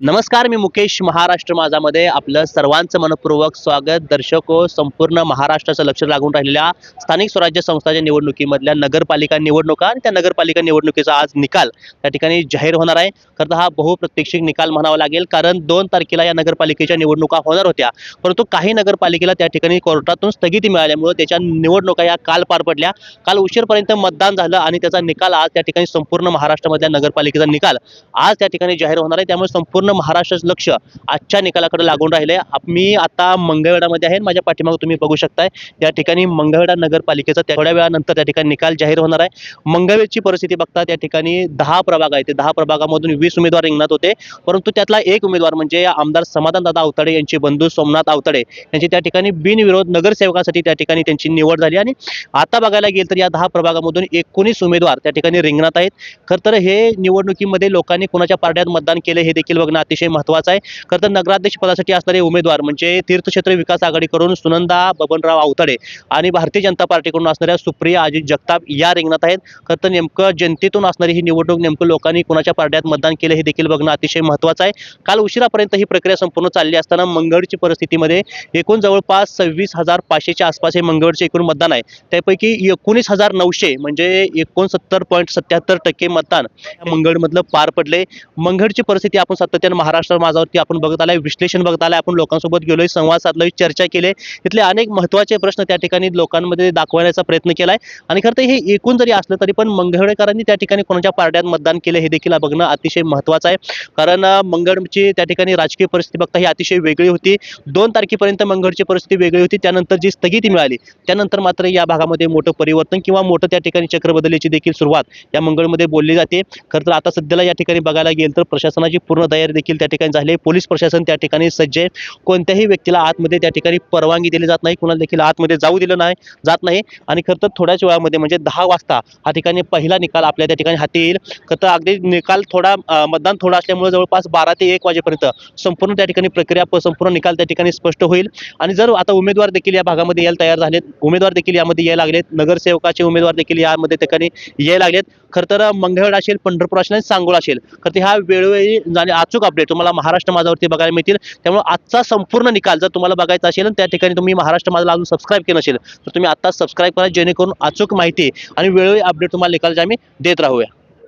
नमस्कार मी मुकेश महाराष्ट्र माझामध्ये आपलं सर्वांचं मनपूर्वक स्वागत. दर्शक हो, संपूर्ण महाराष्ट्राचं लक्ष लागून राहिलेल्या स्थानिक स्वराज्य संस्थाच्या निवडणुकीमधल्या नगरपालिका निवडणुका आणि त्या नगरपालिका निवडणुकीचा आज निकाल त्या ठिकाणी जाहीर होणार आहे. खरं तर हा बहुप्रत्यक्षिक निकाल म्हणावा लागेल कारण दोन तारखेला या नगरपालिकेच्या निवडणुका होणार होत्या. परंतु काही नगरपालिकेला त्या ठिकाणी कोर्टातून स्थगिती मिळाल्यामुळे त्याच्या निवडणुका या काल पार पडल्या. काल उशीरपर्यंत मतदान झालं आणि त्याचा निकाल आज त्या ठिकाणी संपूर्ण महाराष्ट्रामधल्या नगरपालिकेचा निकाल आज त्या ठिकाणी जाहीर होणार आहे. त्यामुळे संपूर्ण महाराष्ट्राचं लक्ष आजच्या निकालाकडे लागून राहिले मी आता मंगळवेडामध्ये आहे माझ्या पाठीमागे तुम्ही बघू शकताय. या ठिकाणी मंगळवेडा नगरपालिकेचा थोड्या वेळानंतर त्या ठिकाणी निकाल जाहीर होणार आहे. मंगळवेडची परिस्थिती बघता त्या ठिकाणी दहा प्रभाग आहेत. ते दहा प्रभागामधून वीस उमेदवार रिंगणात होते. परंतु त्यातला एक उमेदवार म्हणजे आमदार समाधानदादा आवताडे यांचे बंधू सोमनाथ आवताडे यांची त्या ठिकाणी बिनविरोध नगरसेवकासाठी त्या ठिकाणी त्यांची निवड झाली. आणि आता बघायला गेलं तर या दहा प्रभागामधून एकोणीस उमेदवार त्या ठिकाणी रिंगणात आहेत. खरं तर हे निवडणुकीमध्ये लोकांनी कोणाच्या पारड्यात मतदान केले हे देखील असणं अतिशय महत्त्वाचं आहे. खरं तर नगराध्यक्ष पदासाठी असणारे उमेदवार म्हणजे तीर्थक्षेत्र विकास आघाडीकडून सुनंदा बबनराव आवतडे आणि भारतीय जनता पार्टीकडून असणाऱ्या सुप्रिया अजित जगताप या रिंगणात आहेत. खरं तर नेमकं जनतेतून असणारी ही निवडणूक नेमकं लोकांनी कोणाच्या पारड्यात मतदान केलं हे देखील बघणं अतिशय महत्त्वाचं आहे. काल उशिरापर्यंत ही प्रक्रिया संपूर्ण चालली असताना मंगळची परिस्थितीमध्ये एकूण जवळपास सव्वीस हजार पाचशेच्या आसपास हे मंगळचे एकूण मतदान आहे. त्यापैकी एकोणीस हजार नऊशे म्हणजे एकोणसत्तर पॉईंट सत्याहत्तर टक्के मतदान मंगळमधलं पार पडले. मंगळची परिस्थिती आपण सातत्यानं महाराष्ट्र माझावरती आपण बघत आलाय विश्लेषण बघत आलाय आपण लोकांसोबत गेलोय संवाद साधलोय चर्चा केली तिथले अनेक महत्त्वाचे प्रश्न त्या ठिकाणी लोकांमध्ये दाखवण्याचा प्रयत्न केलाय. आणि खरं तर हे एकूण जरी असलं तरी पण मंगळवेकरांनी त्या ठिकाणी कोणाच्या पारड्यात मतदान केलं हे देखील बघणं अतिशय महत्त्वाचं आहे. कारण मंगळची त्या ठिकाणी राजकीय परिस्थिती बघता ही अतिशय वेगळी होती. दोन तारखेपर्यंत मंगळची परिस्थिती वेगळी होती. त्यानंतर जी स्थगिती मिळाली त्यानंतर मात्र या भागामध्ये मोठं परिवर्तन किंवा मोठं त्या ठिकाणी चक्रबदलीची देखील सुरुवात या मंगळमध्ये बोलली जाते. खरं तर आता सध्याला या ठिकाणी बघायला गेलं तर प्रशासनाची पूर्ण तयारी देखील त्या ठिकाणी झाले. पोलीस प्रशासन त्या ठिकाणी सज्ज आहे. कोणत्याही व्यक्तीला आतमध्ये त्या ठिकाणी परवानगी दिली जात नाही. कुणाला देखील आतमध्ये जाऊ दिलं नाही जात नाही. आणि खरं तर थोड्याच वेळामध्ये म्हणजे दहा वाजता हा ठिकाणी पहिला निकाल आपल्या त्या ठिकाणी हाती येईल. खरं तर अगदी निकाल थोडा मतदान थोडा असल्यामुळे जवळपास बारा ते एक वाजेपर्यंत संपूर्ण त्या ठिकाणी प्रक्रिया संपूर्ण निकाल त्या ठिकाणी स्पष्ट होईल. आणि जर आता उमेदवार देखील या भागामध्ये यायला तयार झालेत उमेदवार देखील यामध्ये यायला लागलेत. नगरसेवकाचे उमेदवार देखील यामध्ये ठिकाणी यायला लागलेत. खरं तर मंगळ असेल पंढरपूर असेल आणि असेल. खरं तर ह्या वेळोवेळी आणि अचूक अपडेट तुम्हाला महाराष्ट्र माझावरती बघायला मिळतील. त्यामुळे आजचा संपूर्ण निकाल जर तुम्हाला बघायचा असेल त्या ठिकाणी तुम्ही महाराष्ट्र माझा अजून सबस्क्राईब केलं असेल तर तुम्ही आत्ताच सबस्क्राईब करा जेणेकरून अचूक माहिती आणि वेळोवेळी अपडेट तुम्हाला निकालचे आम्ही देत राहूया.